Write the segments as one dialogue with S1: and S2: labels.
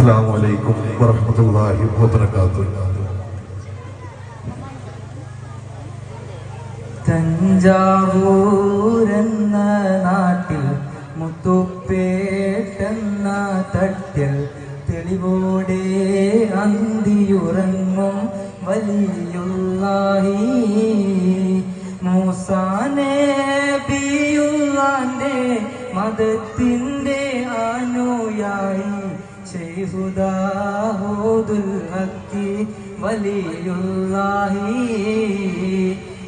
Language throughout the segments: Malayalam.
S1: അസ്സാം വലൈക്കും വബർക്കാത്തു
S2: തഞ്ചാവൂരെന്ന നാട്ടിൽ മുത്തുപ്പേട്ടെന്ന തട്ടിൽ തെളിവോടെ അന്തിയുറങ്ങും വലിയുള്ളാഹി. മൂസാനെ ബിയുള്ളാന്റെ മതത്തിന്റെ അനുയായി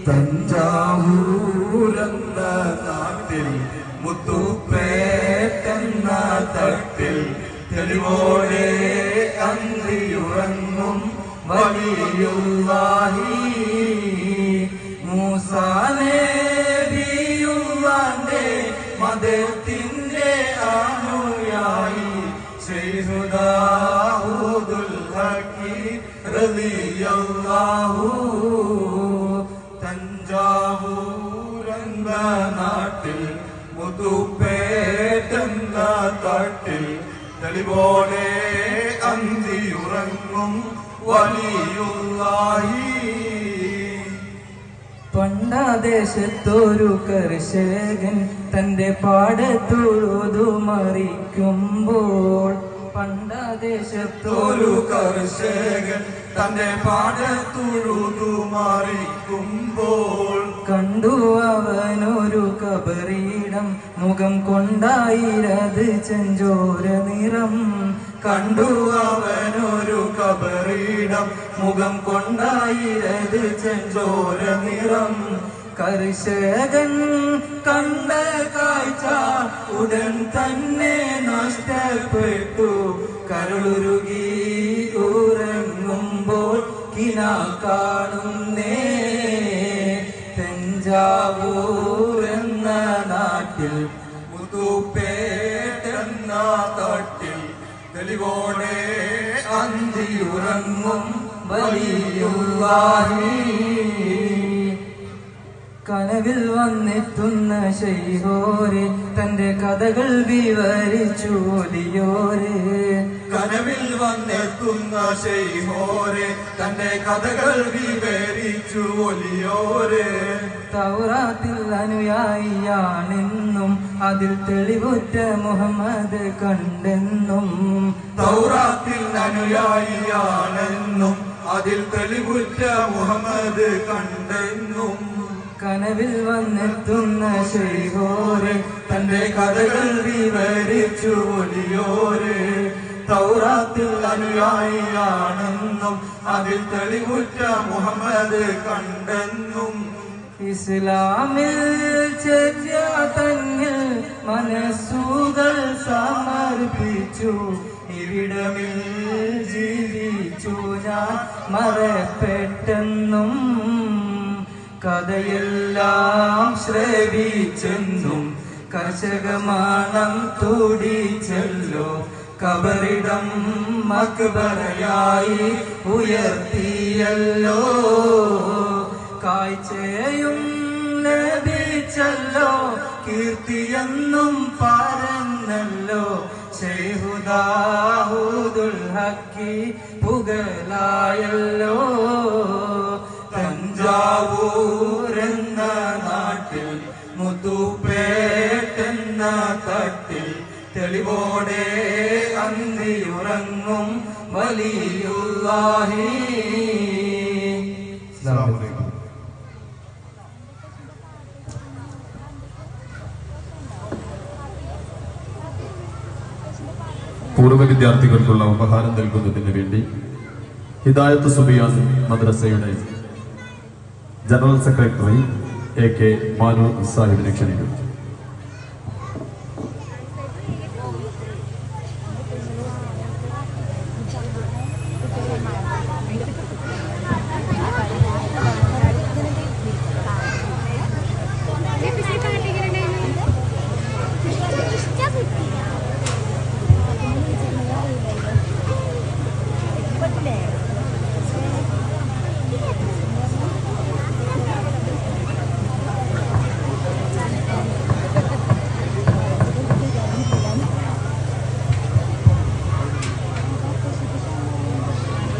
S1: തഞ്ചാവൂരെന്ന നാട്ടിൽ മുത്തുപ്പേട്ടെന്ന തട്ടിൽ തെളിവോടെ അന്തിയുറങ്ങും വലിയുള്ളാഹി.
S2: മൂസാനേബിയുള്ളാന്റെ മതത്തിന്റെ
S1: തെളിവോടെ അന്തിയുറങ്ങും വലിയുള്ളാഹി
S2: പണ്ടാദേശത്തൊരു കർഷകൻ തന്റെ പാടത്തുഴുതു മറിക്കുമ്പോൾ പണ്ടാദേശത്തൊരു
S1: കർഷകൻ തന്റെ പാടത്തുഴുതു മാറിക്കുമ്പോൾ
S2: കണ്ടു അവനൊരു കബറിയിടം. മുഖം കൊണ്ടായിരത് ചെഞ്ചോര നിറം.
S1: കണ്ടു അവനൊരു കബറിയിടം. മുഖം കൊണ്ടായിരത് ചെഞ്ചോര നിറം.
S2: കർഷകൻ കണ്ട കാഴ്ച ഉടൻ തന്നെ നഷ്ടപ്പെട്ടു. കരളുരുകി ഉറങ്ങുമ്പോൾ കിന കാണുന്നേ തഞ്ചാവൂർ എന്ന നാട്ടിൽ
S1: മുതുപ്പേട്ടെന്ന തട്ടിൽ തെളിവോടെ അന്തിയുറങ്ങും
S2: വലിയുള്ളാഹി കനവിൽ വന്നെത്തുന്ന ശൈഹോരെ തന്റെ കഥകൾ വിവരിച്ചു ഒലിയോരെ
S1: കനവിൽ വന്നെത്തുന്ന ശൈഹോരെ തന്റെ കഥകൾ വിവരിച്ചു ഒലിയോരെ
S2: തൗറാത്തിൽ അനുയായിയാണെന്നും അതിൽ തെളിവുറ്റ മുഹമ്മദ് കണ്ടെന്നും.
S1: തൗറാത്തിൽ അനുയായിയാണെന്നും അതിൽ തെളിവുറ്റ മുഹമ്മദ് കണ്ടെന്നും.
S2: കനവിൽ വന്നെത്തുന്ന ശൈഹോരെ
S1: തന്റെ കഥകൾ വിവരിച്ചു ഒലിയോരെ. തൗറാത്തിൽ അനുയായിയാണെന്നും അതിൽ തെളിവുറ്റ മുഹമ്മദ് കണ്ടെന്നും.
S2: ഇസ്ലാമിൽ ചെറിയ തന്നിൽ മനസ്സുകൾ സമർപ്പിച്ചു. ഇവിടമിൽ ജീവിച്ചു ഞാൻ മറപ്പെട്ടെന്നും. കഥയെല്ലാം ശ്രവിച്ചെന്നും കർഷകമാണം തൂടിച്ചല്ലോ. കബറിടം മക്ബറയായി ഉയർത്തിയല്ലോ. കാഴ്ചയും ലഭിച്ചല്ലോ. കീർത്തിയെന്നും പറഞ്ഞല്ലോ ഷെയ്ഹുദാഹുദുൽ ഹക്കി പുകലായല്ലോ.
S1: തഞ്ചാവൂരെന്ന നാട്ടിൽ മുത്തുപ്പേട്ടെന്ന തട്ടിൽ തെളിവോടെ അന്തിയുറങ്ങും വലിയുള്ളാഹി.
S3: പൂർവ വിദ്യാർത്ഥികൾക്കുള്ള ഉപഹാരം നൽകുന്നതിന് വേണ്ടി ഹിദായത്ത് Subiyas മദ്രസയുടെ general secretary A K Balu Sahib ಕ್ಷಣಿಗಳು